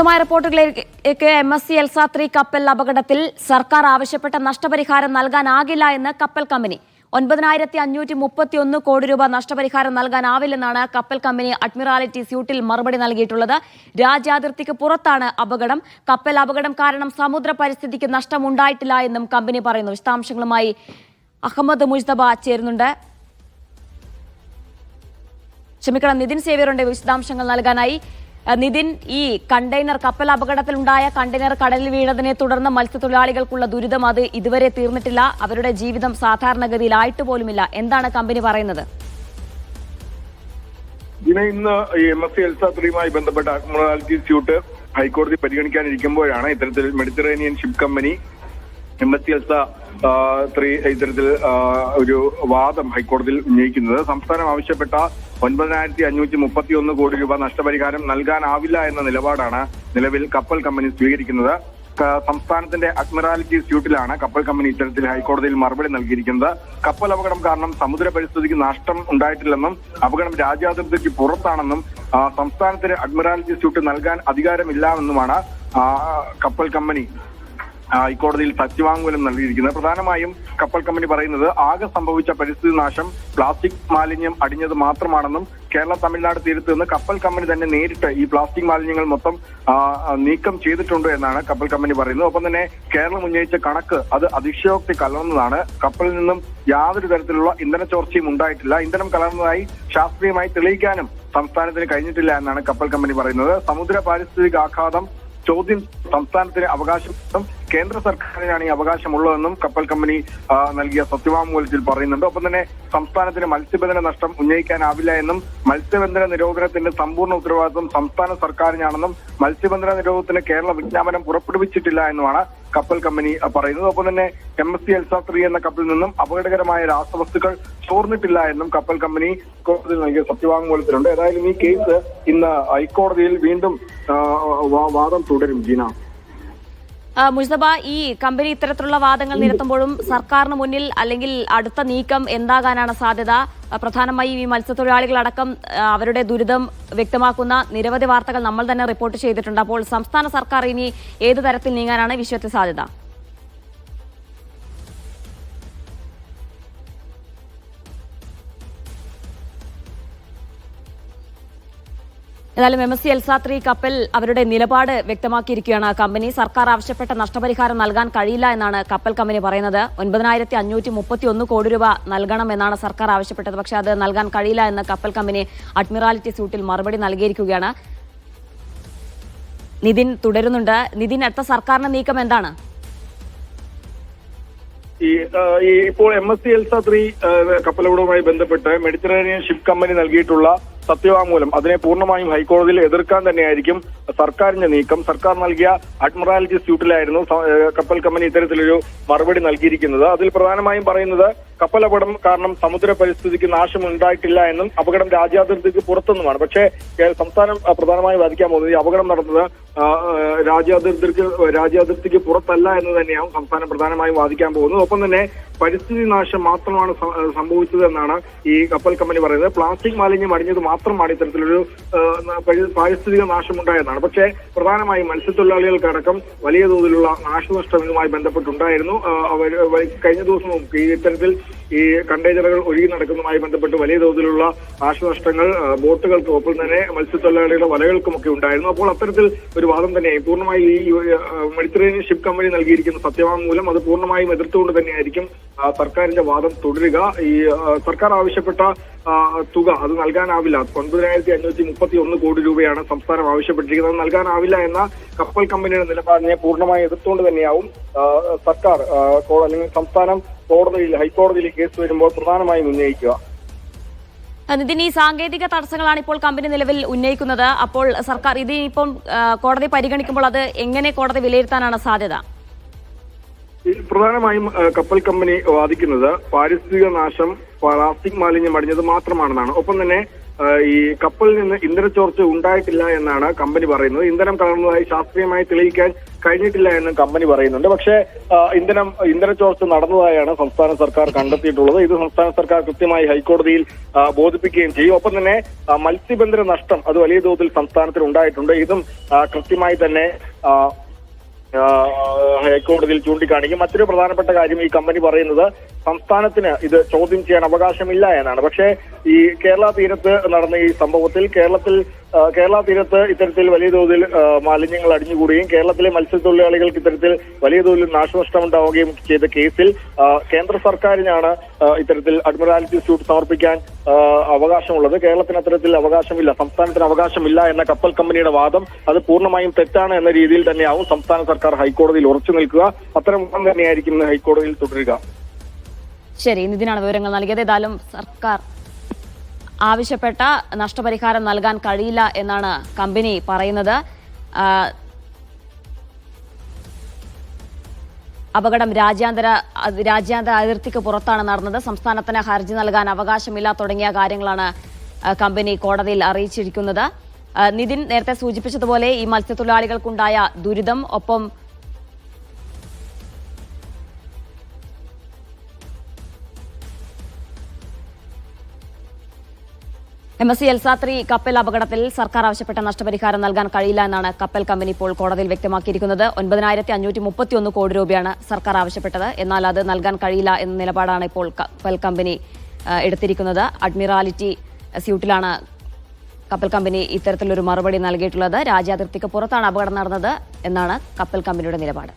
വിശദമായ റിപ്പോർട്ടുകളിലേക്ക് M S C Elsa three കപ്പൽ അപകടത്തിൽ സർക്കാർ ആവശ്യപ്പെട്ട നഷ്ടപരിഹാരം നൽകാനാകില്ല എന്ന് കപ്പൽ കമ്പനി. ഒൻപതിനായിരത്തി അഞ്ഞൂറ്റി മുപ്പത്തി ഒന്ന് കോടി രൂപ നഷ്ടപരിഹാരം നൽകാനാവില്ലെന്നാണ് കപ്പൽ കമ്പനി അഡ്മിറാലിറ്റി സ്യൂട്ടിൽ മറുപടി നൽകിയിട്ടുള്ളത്. രാജ്യാതിർത്തിക്ക് പുറത്താണ് അപകടം. കപ്പൽ അപകടം കാരണം സമുദ്ര പരിസ്ഥിതിക്ക് നഷ്ടമുണ്ടായിട്ടില്ല എന്നും കമ്പനി പറയുന്നു. വിശദാംശങ്ങളുമായി അഹമ്മദ് മുജ്തബ ചേരുന്നുണ്ട്. ക്ഷമിക്കണം നിതിൻ സേവ്യറുണ്ട് വിശദാംശങ്ങൾ നൽകാനായി. നിതിൻ ഈ കണ്ടെയ്നർ കപ്പൽ അപകടത്തിലുണ്ടായ കണ്ടെയ്നർ കടലിൽ വീണതിനെ തുടർന്ന് മത്സ്യത്തൊഴിലാളികൾക്കുള്ള ദുരിതം അത് ഇതുവരെ തീർന്നിട്ടില്ല. അവരുടെ ജീവിതം സാധാരണഗതിയിലായിട്ട് പോലുമില്ല. എന്താണ് കമ്പനി പറയുന്നത്? ഇതിനെ ഇന്ന് എം എസ് സി എൽസാത്രിയുമായി ബന്ധപ്പെട്ട അഡ്മിറാലിറ്റി സ്യൂട്ട് ഹൈക്കോടതി പരിഗണിക്കാനിരിക്കുമ്പോഴാണ് ഇത്തരത്തിൽ Mediterranean ship company M S C Elsa three ഇത്തരത്തിൽ ഒരു വാദം ഹൈക്കോടതിയിൽ ഉന്നയിക്കുന്നത്. സംസ്ഥാനം ആവശ്യപ്പെട്ട ഒൻപതിനായിരത്തി അഞ്ഞൂറ്റി മുപ്പത്തി ഒന്ന് കോടി രൂപ നഷ്ടപരിഹാരം നൽകാനാവില്ല എന്ന നിലപാടാണ് നിലവിൽ കപ്പൽ കമ്പനി സ്വീകരിക്കുന്നത്. സംസ്ഥാനത്തിന്റെ അഡ്മിറാലിറ്റി സ്യൂട്ടിലാണ് കപ്പൽ കമ്പനി ഇത്തരത്തിൽ ഹൈക്കോടതിയിൽ മറുപടി നൽകിയിരിക്കുന്നത്. കപ്പൽ അപകടം കാരണം സമുദ്ര പരിസ്ഥിതിക്ക് നഷ്ടം ഉണ്ടായിട്ടില്ലെന്നും അപകടം രാജ്യാതിർത്തിക്ക് പുറത്താണെന്നും സംസ്ഥാനത്തിന് അഡ്മിറാലിറ്റി സ്യൂട്ട് നൽകാൻ അധികാരമില്ലാമെന്നുമാണ് കപ്പൽ കമ്പനി ഹൈക്കോടതിയിൽ സത്യവാങ്മൂലം നൽകിയിരിക്കുന്നത്. പ്രധാനമായും കപ്പൽ കമ്പനി പറയുന്നത് ആകെ സംഭവിച്ച പരിസ്ഥിതി നാശം പ്ലാസ്റ്റിക് മാലിന്യം അടിഞ്ഞത് മാത്രമാണെന്നും കേരള തമിഴ്നാട് തീരത്ത് നിന്ന് കപ്പൽ കമ്പനി തന്നെ നേരിട്ട് ഈ പ്ലാസ്റ്റിക് മാലിന്യങ്ങൾ മൊത്തം നീക്കം ചെയ്തിട്ടുണ്ട് എന്നാണ് കപ്പൽ കമ്പനി പറയുന്നത്. ഒപ്പം തന്നെ കേരളം ഉന്നയിച്ച കണക്ക് അത് അതിശയോക്തി കലർന്നതാണ്. കപ്പലിൽ നിന്നും യാതൊരു തരത്തിലുള്ള ഇന്ധന ചോർച്ചയും ഉണ്ടായിട്ടില്ല. ഇന്ധനം കലർന്നതായി ശാസ്ത്രീയമായി തെളിയിക്കാനും സംസ്ഥാനത്തിന് കഴിഞ്ഞിട്ടില്ല എന്നാണ് കപ്പൽ കമ്പനി പറയുന്നത്. സമുദ്ര പാരിസ്ഥിതിക ആഘാതം ചോദ്യം സംസ്ഥാനത്തിന് അവകാശം കേന്ദ്ര സർക്കാരിനാണ് ഈ അവകാശമുള്ളതെന്നും കപ്പൽ കമ്പനി നൽകിയ സത്യവാങ്മൂലത്തിൽ പറയുന്നുണ്ട്. ഒപ്പം തന്നെ സംസ്ഥാനത്തിന് മത്സ്യബന്ധന നഷ്ടം ഉന്നയിക്കാനാവില്ല എന്നും മത്സ്യബന്ധന നിരോധനത്തിന്റെ സമ്പൂർണ ഉത്തരവാദിത്വം സംസ്ഥാന സർക്കാരിനാണെന്നും മത്സ്യബന്ധന നിരോധനത്തിന് കേരള വിജ്ഞാപനം പുറപ്പെടുവിച്ചിട്ടില്ല എന്നുമാണ് കപ്പൽ കമ്പനി പറയുന്നത്. ഒപ്പം തന്നെ എം എസ് സി എൽസാത്രി എന്ന കപ്പലിൽ നിന്നും അപകടകരമായ രാസവസ്തുക്കൾ ചോർന്നിട്ടില്ല എന്നും കപ്പൽ കമ്പനി കോടതിയിൽ നൽകിയ സത്യവാങ്മൂലത്തിലുണ്ട്. ഏതായാലും ഈ കേസ് ഇന്ന് ഹൈക്കോടതിയിൽ വീണ്ടും വാദം തുടരും ജീന. ആ, മുസ്തഫ ഈ കമ്പനി ഇത്തരത്തിലുള്ള വാദങ്ങൾ നിരത്തുമ്പോഴും സർക്കാരിന് മുന്നിൽ അല്ലെങ്കിൽ അടുത്ത നീക്കം എന്താകാനാണ് സാധ്യത? പ്രധാനമായും ഈ മത്സ്യത്തൊഴിലാളികളടക്കം അവരുടെ ദുരിതം വ്യക്തമാക്കുന്ന നിരവധി വാർത്തകൾ നമ്മൾ തന്നെ റിപ്പോർട്ട് ചെയ്തിട്ടുണ്ട്. അപ്പോൾ സംസ്ഥാന സർക്കാർ ഇനി ഏതു തരത്തിൽ നീങ്ങാനാണ് വിശ്വത്തെ സാധ്യത? ഏതായാലും എം എസ് സി എൽസാത്രി കപ്പൽ അവരുടെ നിലപാട് വ്യക്തമാക്കിയിരിക്കുകയാണ്. കമ്പനി സർക്കാർ ആവശ്യപ്പെട്ട നഷ്ടപരിഹാരം നൽകാൻ കഴിയില്ല എന്നാണ് കപ്പൽ കമ്പനി പറയുന്നത്. ഒൻപതിനായിരത്തി അഞ്ഞൂറ്റി മുപ്പത്തി ഒന്ന് കോടി രൂപ നൽകണമെന്നാണ് സർക്കാർ ആവശ്യപ്പെട്ടത്. പക്ഷേ അത് നൽകാൻ കഴിയില്ല എന്ന് കപ്പൽ കമ്പനി അഡ്മിറാലിറ്റി സൂട്ടിൽ മറുപടി നൽകിയിരിക്കുകയാണ്. നിതിൻ തുടരുന്നുണ്ട്. നിതിൻ അടുത്ത സർക്കാരിന്റെ നീക്കം എന്താണ്? ഈ ഇപ്പോൾ M S C Elsa three കപ്പലപകടവുമായി ബന്ധപ്പെട്ട് മെഡിറ്ററേനിയൻ ഷിപ്പ് കമ്പനി നൽകിയിട്ടുള്ള സത്യവാങ്മൂലം അതിനെ പൂർണമായും ഹൈക്കോടതിയിൽ എതിർക്കാൻ തന്നെയായിരിക്കും സർക്കാരിന്റെ നീക്കം. സർക്കാർ നൽകിയ അഡ്മിറാലിറ്റി സ്യൂട്ടിലായിരുന്നു കപ്പൽ കമ്പനി ഇത്തരത്തിലൊരു മറുപടി നൽകിയിരിക്കുന്നത്. അതിൽ പ്രധാനമായും പറയുന്നത് കപ്പൽ കാരണം സമുദ്ര പരിസ്ഥിതിക്ക് നാശം ഉണ്ടായിട്ടില്ല എന്നും അപകടം രാജ്യാതിർത്തിക്ക് പുറത്തുനിന്നുമാണ് പക്ഷേ സംസ്ഥാനം പ്രധാനമായും വാദിക്കാൻ പോകുന്നത് ഈ അപകടം നടന്നത് രാജ്യാതിർത്തിക്ക് രാജ്യാതിർത്തിക്ക് പുറത്തല്ല എന്ന് തന്നെയാണ് സംസ്ഥാനം പ്രധാനമായും വാദിക്കാൻ പോകുന്നത്. ഒപ്പം തന്നെ പരിസ്ഥിതി നാശം മാത്രമാണ് സംഭവിച്ചതെന്നാണ് ഈ കപ്പൽ കമ്പനി പറയുന്നത്. പ്ലാസ്റ്റിക് മാലിന്യം അടിഞ്ഞത് മാത്രമാണ് ഇത്തരത്തിലൊരു പാരിസ്ഥിതിക നാശം ഉണ്ടായതാണ് പക്ഷേ പ്രധാനമായും മത്സ്യത്തൊഴിലാളികൾക്കടക്കം വലിയ തോതിലുള്ള നാശനഷ്ടം ഇതുമായി ബന്ധപ്പെട്ടുണ്ടായിരുന്നു അവർ കഴിഞ്ഞ ദിവസവും ഇത്തരത്തിൽ ഈ കണ്ടെയ്നറുകൾ ഒഴുകി നടക്കുന്നതുമായി ബന്ധപ്പെട്ട് വലിയ തോതിലുള്ള നാശനഷ്ടങ്ങൾ ബോട്ടുകൾക്കും ഒപ്പം തന്നെ മത്സ്യത്തൊഴിലാളികളുടെ വലകൾക്കുമൊക്കെ ഉണ്ടായിരുന്നു. അപ്പോൾ അത്തരത്തിൽ ഒരു വാദം തന്നെയായി പൂർണമായി ഈ മെഡിറ്ററേനിയൻ ഷിപ്പ് കമ്പനി നൽകിയിരിക്കുന്ന സത്യവാങ്മൂലം അത് പൂർണമായും എതിർത്തുകൊണ്ട് തന്നെയായിരിക്കും സർക്കാരിന്റെ വാദം തുടരുക. ഈ സർക്കാർ ആവശ്യപ്പെട്ട തുക അത് നൽകാനാവില്ല. ഒൻപതിനായിരത്തി അഞ്ഞൂറ്റി മുപ്പത്തി ഒന്ന് കോടി രൂപയാണ് സംസ്ഥാനം ആവശ്യപ്പെട്ടിരിക്കുന്നത്. നൽകാനാവില്ല എന്ന കപ്പൽ കമ്പനിയുടെ നിലപാടിനെ പൂർണമായി എതിർത്തുകൊണ്ട് തന്നെയാവും സർക്കാർ അല്ലെങ്കിൽ സംസ്ഥാനം കോടതിയിൽ ഹൈക്കോടതിയിൽ കേസ് വരുമ്പോൾ പ്രധാനമായും ഉന്നയിക്കുക. നിതിൻ ഈ സാങ്കേതിക തടസ്സങ്ങളാണ് ഇപ്പോൾ കമ്പനി നിലവിൽ ഉന്നയിക്കുന്നത്. അപ്പോൾ സർക്കാർ ഇത് കോടതി പരിഗണിക്കുമ്പോൾ അത് എങ്ങനെ കോടതി വിലയിരുത്താനാണ് സാധ്യത? പ്രധാനമായും കപ്പൽ കമ്പനി വാദിക്കുന്നത് പാരിസ്ഥിതിക നാശം പ്ലാസ്റ്റിക് മാലിന്യം അടിഞ്ഞത് മാത്രമാണെന്നാണ്. ഒപ്പം തന്നെ ഈ കപ്പലിൽ നിന്ന് ഇന്ധന ചോർച്ച ഉണ്ടായിട്ടില്ല എന്നാണ് കമ്പനി പറയുന്നത്. ഇന്ധനം കലർന്നതായി ശാസ്ത്രീയമായി തെളിയിക്കാൻ കഴിഞ്ഞിട്ടില്ല എന്നും കമ്പനി പറയുന്നുണ്ട്. പക്ഷേ ഇന്ധനം ഇന്ധന ചോർച്ച നടന്നതായാണ് സംസ്ഥാന സർക്കാർ കണ്ടെത്തിയിട്ടുള്ളത്. ഇത് സംസ്ഥാന സർക്കാർ കൃത്യമായി ഹൈക്കോടതിയിൽ ബോധിപ്പിക്കുകയും ചെയ്യും. ഒപ്പം തന്നെ മത്സ്യബന്ധന നഷ്ടം അത് വലിയ തോതിൽ സംസ്ഥാനത്തിൽ ഉണ്ടായിട്ടുണ്ട്. ഇതും കൃത്യമായി തന്നെ ഹൈക്കോടതിയിൽ ചൂണ്ടിക്കാണിക്കും. മറ്റൊരു പ്രധാനപ്പെട്ട കാര്യം ഈ കമ്പനി പറയുന്നത് സംസ്ഥാനത്തിന് ഇത് ചോദ്യം ചെയ്യാൻ അവകാശമില്ല എന്നാണ്. പക്ഷേ ഈ കേരള തീരത്ത് നടന്ന ഈ സംഭവത്തിൽ കേരളത്തിൽ കേരള തീരത്ത് ഇത്തരത്തിൽ വലിയ തോതിൽ മാലിന്യങ്ങൾ അടിഞ്ഞുകൂടുകയും കേരളത്തിലെ മത്സ്യത്തൊഴിലാളികൾക്ക് ഇത്തരത്തിൽ വലിയ തോതിൽ നാശനഷ്ടം ഉണ്ടാവുകയും ചെയ്ത കേസിൽ കേന്ദ്ര സർക്കാരിനാണ് ഇത്തരത്തിൽ അഡ്മിറാലിറ്റി സ്യൂട്ട് സമർപ്പിക്കാൻ അവകാശമുള്ളത്. കേരളത്തിന് അത്തരത്തിൽ അവകാശമില്ല സംസ്ഥാനത്തിന് അവകാശമില്ല എന്ന കപ്പൽ കമ്പനിയുടെ വാദം അത് പൂർണമായും തെറ്റാണ് എന്ന രീതിയിൽ തന്നെയാവും സംസ്ഥാന സർക്കാർ ഹൈക്കോടതിയിൽ ഉറച്ചു നിൽക്കുക. അത്തരം മുഖം തന്നെയായിരിക്കും ഇന്ന് ഹൈക്കോടതിയിൽ തുടരുക. ശരി നിതിനാണ് വിവരങ്ങൾ നൽകിയത്. ഏതായാലും സർക്കാർ ആവശ്യപ്പെട്ട നഷ്ടപരിഹാരം നൽകാൻ കഴിയില്ല എന്നാണ് കമ്പനി പറയുന്നത്. അപകടം രാജ്യാന്തര രാജ്യാന്തര അതിർത്തിക്ക് പുറത്താണ് നടന്നത്. സംസ്ഥാനത്തിന് ഹർജി നൽകാൻ അവകാശമില്ല തുടങ്ങിയ കാര്യങ്ങളാണ് കമ്പനി കോടതിയിൽ അറിയിച്ചിരിക്കുന്നത്. നിതിൻ നേരത്തെ സൂചിപ്പിച്ചതുപോലെ ഈ മത്സ്യത്തൊഴിലാളികൾക്കുണ്ടായ ദുരിതം ഒപ്പം എം എസ് എൽസാത്രി കപ്പൽ അപകടത്തിൽ സർക്കാർ ആവശ്യപ്പെട്ട നഷ്ടപരിഹാരം നൽകാൻ കഴിയില്ല എന്നാണ് കപ്പൽ കമ്പനി ഇപ്പോൾ കോടതിയിൽ വ്യക്തമാക്കിയിരിക്കുന്നത്. ഒൻപതിനായിരത്തി അഞ്ഞൂറ്റി മുപ്പത്തിയൊന്ന് കോടി രൂപയാണ് സർക്കാർ ആവശ്യപ്പെട്ടത്. എന്നാൽ അത് നൽകാൻ കഴിയില്ല എന്ന നിലപാടാണ് ഇപ്പോൾ കപ്പൽ കമ്പനി എടുത്തിരിക്കുന്നത്. അഡ്മിറാലിറ്റി സ്യൂട്ടിലാണ് കപ്പൽ കമ്പനി ഇത്തരത്തിലൊരു മറുപടി നൽകിയിട്ടുള്ളത്. രാജ്യാതിർത്തിക്ക് പുറത്താണ് അപകടം നടന്നത് എന്നാണ് കപ്പൽ കമ്പനിയുടെ നിലപാട്.